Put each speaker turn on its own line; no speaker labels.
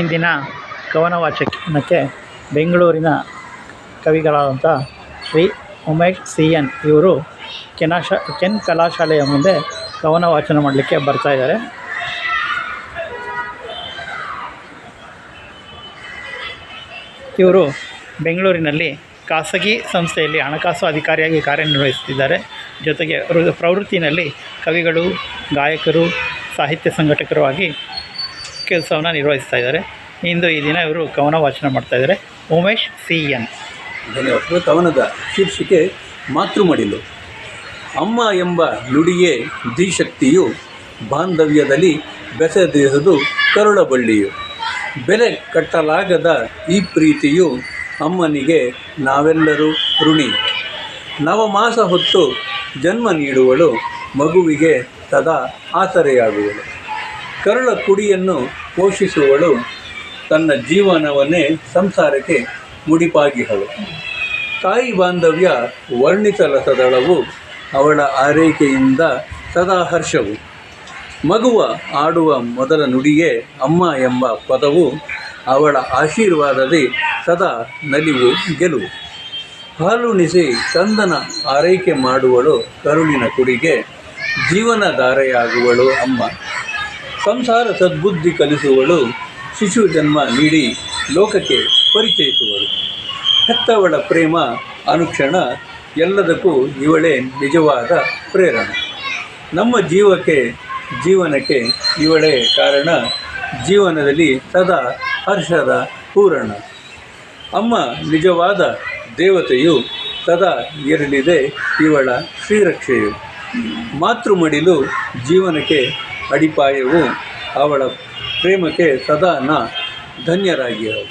ಇಂದಿನ ಕವನ ವಾಚನಕ್ಕೆ ಬೆಂಗಳೂರಿನ ಕವಿಗಳಾದಂಥ ಶ್ರೀ ಉಮೇಶ್ ಸಿ ಎನ್ ಇವರು ಕೆನಾಶ, ಕೆನ್ ಕಲಾಶಾಲೆಯ ಮುಂದೆ ಕವನ ವಾಚನ ಮಾಡಲಿಕ್ಕೆ ಬರ್ತಾಯಿದ್ದಾರೆ ಇವರು ಬೆಂಗಳೂರಿನಲ್ಲಿ ಖಾಸಗಿ ಸಂಸ್ಥೆಯಲ್ಲಿ ಹಣಕಾಸು ಅಧಿಕಾರಿಯಾಗಿ ಕಾರ್ಯನಿರ್ವಹಿಸುತ್ತಿದ್ದಾರೆ. ಜೊತೆಗೆ ಪ್ರವೃತ್ತಿನಲ್ಲಿ ಕವಿಗಳು, ಗಾಯಕರು, ಸಾಹಿತ್ಯ ಸಂಘಟಕರು ಆಗಿ ಕೆಲಸವನ್ನು ನಿರ್ವಹಿಸ್ತಾ ಇದ್ದಾರೆ. ಇಂದು ಈ ದಿನ ಇವರು ಕವನ ವಾಚನ ಮಾಡ್ತಾಯಿದ್ದಾರೆ ಉಮೇಶ್ ಸಿ ಎನ್
ಧನ್ಯವಾದ ಕವನದ ಶೀರ್ಷಿಕೆ ಮಾತೃಮಡಿಲು ಅಮ್ಮ ಎಂಬ ನುಡಿಯೇ ದ್ವಿಶಕ್ತಿಯು ಬಾಂಧವ್ಯದಲ್ಲಿ ಬೆಸೆದಿರುವುದು ಕರುಳಬಳ್ಳಿಯು ಬೆಲೆ ಕಟ್ಟಲಾಗದ ಈ ಪ್ರೀತಿಯು ಅಮ್ಮನಿಗೆ ನಾವೆಲ್ಲರೂ ಋಣಿ. ನವಮಾಸ ಹೊತ್ತು ಜನ್ಮ ನೀಡುವಳು, ಮಗುವಿಗೆ ಸದಾ ಆಸರೆಯಾಗುವಳು. ಕರುಳ ಕುಡಿಯನ್ನು ಪೋಷಿಸುವಳು. ತನ್ನ ಜೀವನವನ್ನೇ ಸಂಸಾರಕ್ಕೆ ಮುಡಿಪಾಗಿಹಳು. ತಾಯಿ ಬಾಂಧವ್ಯ ವರ್ಣಿಸಲಸದಳವು ಅವಳ ಆರೈಕೆಯಿಂದ ಸದಾ ಹರ್ಷವು. ಮಗುವ ಆಡುವ ಮೊದಲ ನುಡಿಯೇ ಅಮ್ಮ ಎಂಬ ಪದವು ಅವಳ ಆಶೀರ್ವಾದದಿ ಸದಾ ನಲಿವು ಗೆಲುವು. ಹಾಲುಣಿಸಿ ಚಂದನ ಆರೈಕೆ ಮಾಡುವಳು ಕರುಳಿನ ಕುಡಿಗೆ ಜೀವನಧಾರೆಯಾಗುವಳು ಅಮ್ಮ. ಸಂಸಾರ ಸದ್ಬುದ್ಧಿ ಕಲಿಸುವಳು, ಶಿಶು ಜನ್ಮ ನೀಡಿ ಲೋಕಕ್ಕೆ ಪರಿಚಯಿಸುವಳು. ಹೆತ್ತವಳ ಪ್ರೇಮ, ಅನುಕ್ಷಣ ಎಲ್ಲದಕ್ಕೂ ಇವಳೇ ನಿಜವಾದ ಪ್ರೇರಣೆ. ನಮ್ಮ ಜೀವಕ್ಕೆ, ಜೀವನಕ್ಕೆ ಇವಳೇ ಕಾರಣ, ಜೀವನದಲ್ಲಿ ಸದಾ ಹರ್ಷದ ಪೂರಣ ಅಮ್ಮ ನಿಜವಾದ ದೇವತೆಯು ಸದಾ ಇರಲಿದೆ ಇವಳ ಶ್ರೀರಕ್ಷೆಯು. ಮಾತೃಮಡಿಲು ಜೀವನಕ್ಕೆ ಅಡಿಪಾಯವು ಅವಳ ಪ್ರೇಮಕ್ಕೆ ಸದಾ ನಾ ಧನ್ಯರಾಗಿರು